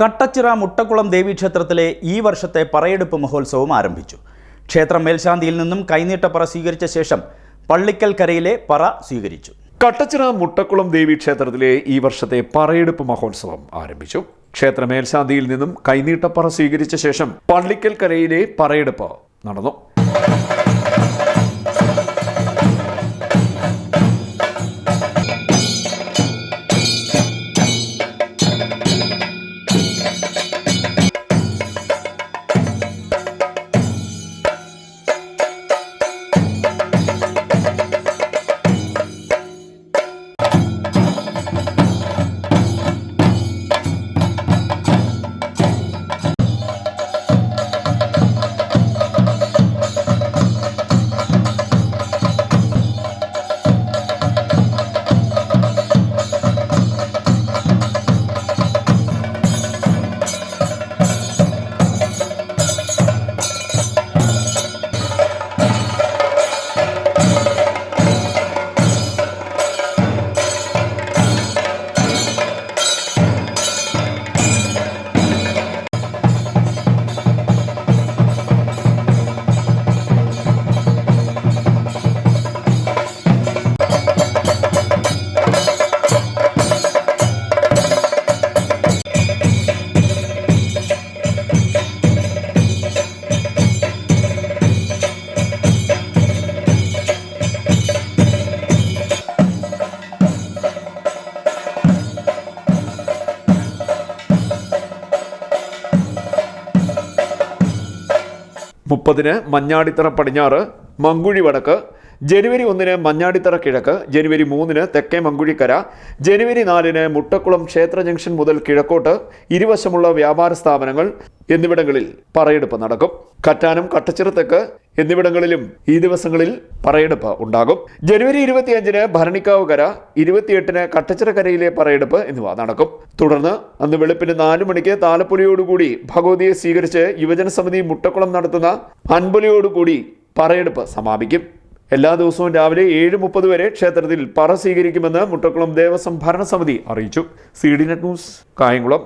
കട്ടച്ചിറ മുട്ടക്കുളം ദേവീക്ഷേത്രത്തിലെ ഈ വർഷത്തെ പറയെടുപ്പ് മഹോത്സവം ആരംഭിച്ചു. ക്ഷേത്രം മേൽശാന്തിയിൽ നിന്നും കൈനീട്ടപ്പറ സ്വീകരിച്ച ശേഷം പള്ളിക്കൽ കരയിലെ പറ സ്വീകരിച്ചു. കട്ടച്ചിറ മുട്ടക്കുളം ദേവീക്ഷേത്രത്തിലെ ഈ വർഷത്തെ പറയെടുപ്പ് മഹോത്സവം ആരംഭിച്ചു. ക്ഷേത്ര മേൽശാന്തിയിൽ നിന്നും കൈനീട്ടപ്പറ സ്വീകരിച്ച ശേഷം പള്ളിക്കൽ കരയിലെ പറയെടുപ്പ് നടന്നു. മുപ്പതിന് മഞ്ഞാടിത്തറ പടിഞ്ഞാറ് മങ്കുഴി വടക്ക് ജനുവരി ഒന്നിന് മഞ്ഞാടിത്തറ കിഴക്ക് ജനുവരി മൂന്നിന് തെക്കേ മങ്കുഴിക്കര ജനുവരി നാലിന് മുട്ടക്കുളം ക്ഷേത്ര ജംഗ്ഷൻ മുതൽ കിഴക്കോട്ട് ഇരുവശമുള്ള വ്യാപാര സ്ഥാപനങ്ങൾ എന്നിവിടങ്ങളിൽ പറയെടുപ്പ് നടക്കും. കറ്റാനം കട്ടച്ചിറ തെക്ക് എന്നിവിടങ്ങളിലും ഈ ദിവസങ്ങളിൽ പറയെടുപ്പ് ഉണ്ടാകും. ജനുവരി ഇരുപത്തിയഞ്ചിന് ഭരണിക്കാവ് കര ഇരുപത്തിയെട്ടിന് കട്ടച്ചിറക്കരയിലെ പറയെടുപ്പ് എന്നിവ നടക്കും. തുടർന്ന് അന്ന് വെളുപ്പിന് നാലു മണിക്ക് താലപ്പൊലിയോടുകൂടി ഭഗവതിയെ സ്വീകരിച്ച് യുവജന സമിതി മുട്ടക്കുളം നടത്തുന്ന അൻപൊലിയോടുകൂടി പറയെടുപ്പ് സമാപിക്കും. എല്ലാ ദിവസവും രാവിലെ ഏഴ് മുപ്പത് വരെ ക്ഷേത്രത്തിൽ പറ സ്വീകരിക്കുമെന്ന് മുട്ടക്കുളം ദേവസ്വം ഭരണസമിതി അറിയിച്ചു. C D net news Kayamkulam.